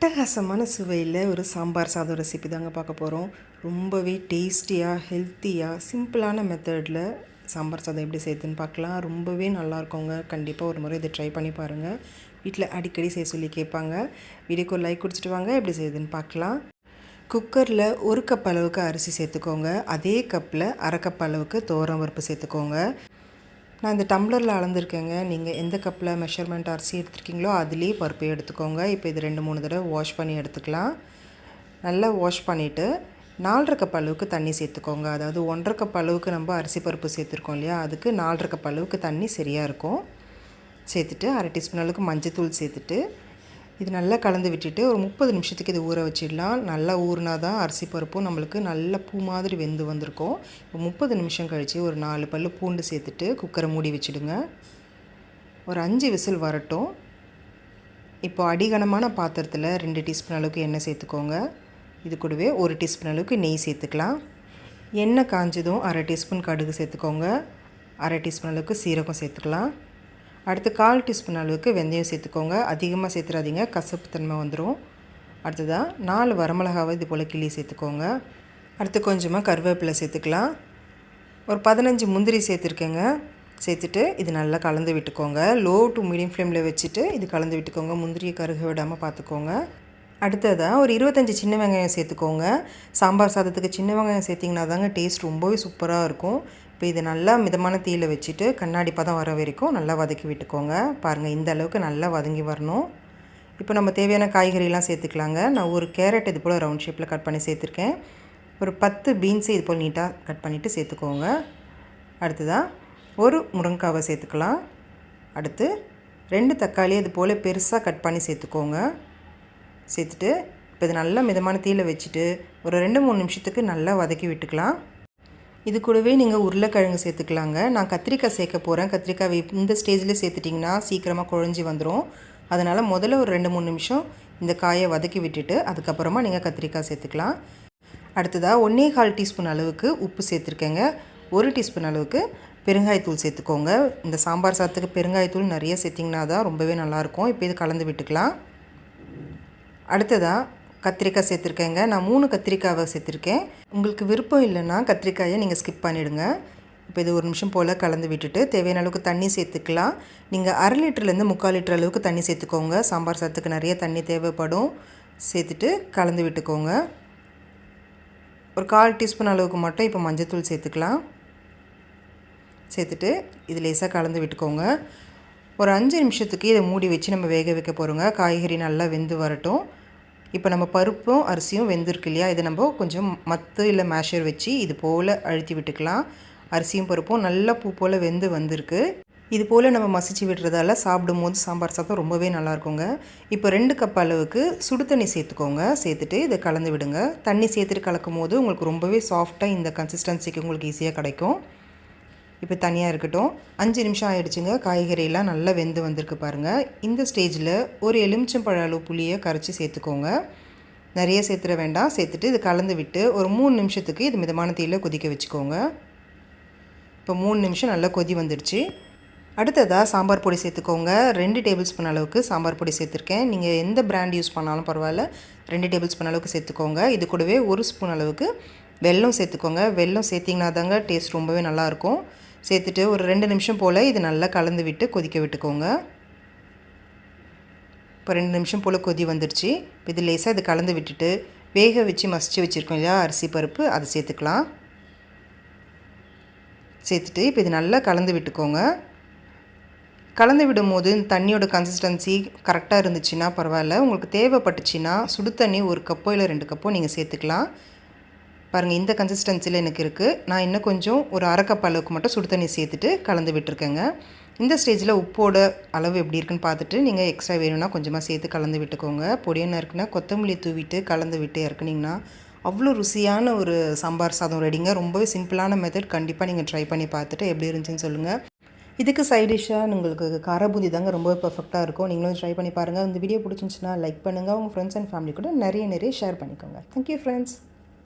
அட்டகாசமான சுவையில் ஒரு சாம்பார் சாதம் ரெசிபி தாங்க பார்க்க போகிறோம் ரொம்பவே டேஸ்டியாக ஹெல்த்தியாக சிம்பிளான மெத்தடில் சாம்பார் சாதம் எப்படி செய்யுதுன்னு பார்க்கலாம். ரொம்பவே நல்லாயிருக்குங்க கண்டிப்பாக ஒரு முறை இதை ட்ரை பண்ணி பாருங்கள் வீட்டில் அடிக்கடி செய்ய சொல்லி கேட்பாங்க. வீடியோக்கு ஒரு லைக் குடிச்சிட்டு வாங்க. எப்படி செய்யுதுன்னு பார்க்கலாம். குக்கரில் ஒரு கப் அளவுக்கு அரிசி சேர்த்துக்கோங்க. அதே கப்பில் அரை கப் அளவுக்கு தோரம் பருப்பு சேர்த்துக்கோங்க. நான் இந்த டம்ளரில் அளந்துருக்கேங்க. நீங்கள் எந்த கப்பில் மெஷர்மெண்ட் அரிசி எடுத்துருக்கீங்களோ அதுலேயே பருப்பு எடுத்துக்கோங்க. இப்போ இது ரெண்டு மூணு தடவை வாஷ் பண்ணி எடுத்துக்கலாம். நல்லா வாஷ் பண்ணிவிட்டு நாலரை கப் அளவுக்கு தண்ணி சேர்த்துக்கோங்க. அதாவது ஒன்றரை கப் அளவுக்கு நம்ம அரிசி பருப்பு சேர்த்துருக்கோம் இல்லையா? அதுக்கு நாலரை கப் அளவுக்கு தண்ணி சரியாக இருக்கும். சேர்த்துட்டு அரை டீஸ்பூன் அளவுக்கு மஞ்சத்தூள் சேர்த்துட்டு இது நல்லா கலந்து விட்டுட்டு ஒரு முப்பது நிமிஷத்துக்கு இது ஊற வச்சிடலாம். நல்லா ஊறினா தான் அரிசி பருப்பும் நம்மளுக்கு நல்ல பூ மாதிரி வெந்து வந்திருக்கும். இப்போ முப்பது நிமிஷம் கழித்து ஒரு நாலு பல் பூண்டு சேர்த்துட்டு குக்கரை மூடி வச்சுடுங்க. ஒரு அஞ்சு விசில் வரட்டும். இப்போ அடிகனமான பாத்திரத்தில் ரெண்டு டீஸ்பூன் அளவுக்கு எண்ணெய் சேர்த்துக்கோங்க. இது கூடவே ஒரு டீஸ்பூன் அளவுக்கு நெய் சேர்த்துக்கலாம். எண்ணெய் காஞ்சதும் அரை டீஸ்பூன் கடுகு சேர்த்துக்கோங்க. அரை டீஸ்பூன் அளவுக்கு சீரகம் சேர்த்துக்கலாம். அடுத்து கால் டீஸ்பூன் அளவுக்கு வெந்தயம் சேர்த்துக்கோங்க. அதிகமாக சேர்த்துறாதீங்க. கசப்பு தன்மை வந்துடும் அடுத்ததாக நாலு வரமிளகாவை இது போல் கிள்ளி சேர்த்துக்கோங்க. அடுத்து கொஞ்சமாக கருவேப்பிலை சேர்த்துக்கலாம். ஒரு பதினஞ்சு முந்திரி சேர்த்துருக்கேங்க. சேர்த்துட்டு இது நல்லா கலந்து விட்டுக்கோங்க. லோ டு மீடியம் ஃப்ளேமில் வச்சுட்டு இது கலந்து விட்டுக்கோங்க. முந்திரியை கருக விடாமல் பார்த்துக்கோங்க. அடுத்ததாக ஒரு இருபத்தஞ்சி சின்ன வெங்காயம் சேர்த்துக்கோங்க. சாம்பார் சாதத்துக்கு சின்ன வெங்காயம் சேர்த்திங்கன்னா தாங்க டேஸ்ட் ரொம்பவே சூப்பராக இருக்கும். இப்போ இது நல்லா மிதமான தீயில் வச்சுட்டு கண்ணாடி பதம் வர வரைக்கும் நல்லா வதக்கி விட்டுக்கோங்க. பாருங்கள் இந்த அளவுக்கு நல்லா வதங்கி வரணும். இப்போ நம்ம தேவையான காய்கறிலாம் சேர்த்துக்கலாங்க. நான் ஒரு கேரட் இது போல் ரவுண்ட் ஷேப்பில் கட் பண்ணி சேர்த்துருக்கேன். ஒரு பத்து பீன்ஸு இது போல் நீட்டாக கட் பண்ணிவிட்டு சேர்த்துக்கோங்க. அடுத்ததாக ஒரு முருங்காவை சேர்த்துக்கலாம். அடுத்து ரெண்டு தக்காளி இது போல் பெருசாக கட் பண்ணி சேர்த்துக்கோங்க. சேர்த்துட்டு இப்போ இது நல்லா மிதமான தீயில் வச்சுட்டு ஒரு ரெண்டு மூணு நிமிஷத்துக்கு நல்லா வதக்கி விட்டுக்கலாம். இது கூடவே நீங்கள் உருளைக்கிழங்கு சேர்த்துக்கலாங்க. நான் கத்திரிக்காய் சேர்க்க போகிறேன் கத்திரிக்காய் இந்த ஸ்டேஜில் சேர்த்துட்டிங்கன்னா சீக்கிரமாக குழஞ்சி வந்துடும் அதனால் முதல்ல ஒரு ரெண்டு மூணு நிமிஷம் இந்த காயை வதக்கி விட்டுட்டு அதுக்கப்புறமா நீங்கள் கத்திரிக்காய் சேர்த்துக்கலாம். அடுத்ததாக ஒன்றே கால் டீஸ்பூன் அளவுக்கு உப்பு சேர்த்துருக்கேங்க. ஒரு டீஸ்பூன் அளவுக்கு பெருங்காயத்தூள் சேர்த்துக்கோங்க. இந்த சாம்பார் சாதத்துக்கு பெருங்காயத்தூள் நிறைய சேர்த்திங்கன்னா தான் ரொம்பவே நல்லாயிருக்கும் இப்போ இது கலந்து விட்டுக்கலாம். அடுத்ததாக கத்திரிக்காய் சேர்த்துருக்கேங்க. நான் மூணு கத்திரிக்காவை சேர்த்துருக்கேன். உங்களுக்கு விருப்பம் இல்லைன்னா கத்திரிக்காயை நீங்கள் ஸ்கிப் பண்ணிவிடுங்க இப்போ இது ஒரு நிமிஷம் போல் கலந்து விட்டுட்டு தேவையான அளவுக்கு தண்ணி சேர்த்துக்கலாம். நீங்கள் அரை லிட்டர்லேருந்து முக்கால் லிட்டர் அளவுக்கு தண்ணி சேர்த்துக்கோங்க. சாம்பார் சாதத்துக்கு நிறைய தண்ணி தேவைப்படும். சேர்த்துட்டு கலந்து விட்டுக்கோங்க. ஒரு கால் டீஸ்பூன் அளவுக்கு மட்டும் இப்போ மஞ்சத்தூள் சேர்த்துக்கலாம். சேர்த்துட்டு இது லேசாக கலந்து விட்டுக்கோங்க. ஒரு அஞ்சு நிமிஷத்துக்கு இதை மூடி வச்சு நம்ம வேக வைக்க போகிறோங்க காய்கறி நல்லா வெந்து வரட்டும். இப்போ நம்ம பருப்பும் அரிசியும் வெந்திருக்கு இல்லையா? இதை நம்ம கொஞ்சம் மத்து இல்லை மேஷர் வச்சு இது போல் அழுத்தி விட்டுக்கலாம். அரிசியும் பருப்பும் நல்லா பூ போல் வெந்து வந்திருக்கு. இது போல் நம்ம மசிச்சு விடுறதால சாப்பிடும் போது சாம்பார் சாதம் ரொம்பவே நல்லாயிருக்குங்க இப்போ ரெண்டு கப் அளவுக்கு சுடு தண்ணி சேர்த்துக்கோங்க. சேர்த்துட்டு இதை கலந்து விடுங்க. தண்ணி சேர்த்துட்டு கலக்கும் போது உங்களுக்கு ரொம்பவே சாஃப்டாக இந்த கன்சிஸ்டன்சிக்கு உங்களுக்கு ஈஸியாக கிடைக்கும். இப்போ தனியாக இருக்கட்டும். அஞ்சு நிமிஷம் ஆகிடுச்சுங்க காய்கறியெல்லாம் நல்லா வெந்து வந்திருக்கு பாருங்கள் இந்த ஸ்டேஜில் ஒரு எலுமிச்சம்பழ அளவு புளியை கரைச்சி சேர்த்துக்கோங்க. நிறைய சேர்த்துட வேண்டாம். சேர்த்துட்டு இது கலந்து விட்டு ஒரு மூணு நிமிஷத்துக்கு இது மிதமான தீயில் கொதிக்க வச்சுக்கோங்க. இப்போ மூணு நிமிஷம் நல்லா கொதி வந்துடுச்சு. அடுத்ததாக சாம்பார் பொடி சேர்த்துக்கோங்க. ரெண்டு டேபிள் ஸ்பூன் அளவுக்கு சாம்பார் பொடி சேர்த்துருக்கேன். நீங்கள் எந்த பிராண்ட் யூஸ் பண்ணாலும் பரவாயில்ல. ரெண்டு டேபிள் ஸ்பூன் அளவுக்கு சேர்த்துக்கோங்க. இது கூடவே ஒரு ஸ்பூன் அளவுக்கு வெல்லம் சேர்த்துக்கோங்க. வெல்லம் சேர்த்திங்கன்னா தாங்க டேஸ்ட் ரொம்பவே நல்லாயிருக்கும் சேர்த்துட்டு ஒரு ரெண்டு நிமிஷம் போல் இது நல்லா கலந்து விட்டு கொதிக்க விட்டுக்கோங்க. இப்போ ரெண்டு நிமிஷம் போல் கொதி வந்துடுச்சு இப்போ இது லேசாக இது கலந்து விட்டுட்டு வேக வச்சு மசிச்சு வச்சுருக்கோம் இல்லையா? அரிசி பருப்பு அதை சேர்த்துக்கலாம். சேர்த்துட்டு இப்போ இது நல்லா கலந்து விட்டுக்கோங்க. கலந்து விடும் போது தண்ணியோட கன்சிஸ்டன்சி கரெக்டாக இருந்துச்சுன்னா பரவாயில்ல. உங்களுக்கு தேவைப்பட்டுச்சுன்னா சுடு தண்ணி ஒரு கப்போ இல்லை ரெண்டு கப்போ நீங்கள் சேர்த்துக்கலாம். பாருங்கள் இந்த கன்சிஸ்டன்சியில் எனக்கு இருக்குது நான் இன்னும் கொஞ்சம் ஒரு அரைக்கப்ப அளவுக்கு மட்டும் சுடு தண்ணி சேர்த்துட்டு கலந்து விட்டுருக்கேங்க. இந்த ஸ்டேஜில் உப்போட அளவு எப்படி இருக்குன்னு பார்த்துட்டு நீங்கள் எக்ஸ்ட்ரா வேணும்னா கொஞ்சமாக சேர்த்து கலந்து விட்டுக்கோங்க. பொடியான இருக்குன்னா கொத்தமல்லி தூவிட்டு கலந்து விட்டு இறக்குனிங்கன்னா அவ்வளோ ருசியான ஒரு சாம்பார் சாதம் ரெடிங்க ரொம்பவே சிம்பிளான மெத்தட் கண்டிப்பாக நீங்கள் ட்ரை பண்ணி பார்த்துட்டு எப்படி இருந்துச்சுன்னு சொல்லுங்கள் இதுக்கு சைட் டிஷ்ஷாக உங்களுக்கு காரபூந்தி தாங்க ரொம்ப பர்ஃபெக்டாக இருக்கும். நீங்களும் ட்ரை பண்ணி பாருங்கள் இந்த வீடியோ பிடிச்சிருந்துச்சுன்னா லைக் பண்ணுங்கள் உங்கள் ஃப்ரெண்ட்ஸ் அண்ட் ஃபேமிலி கூட நிறைய நிறைய ஷேர் பண்ணிக்கோங்க. Thank you friends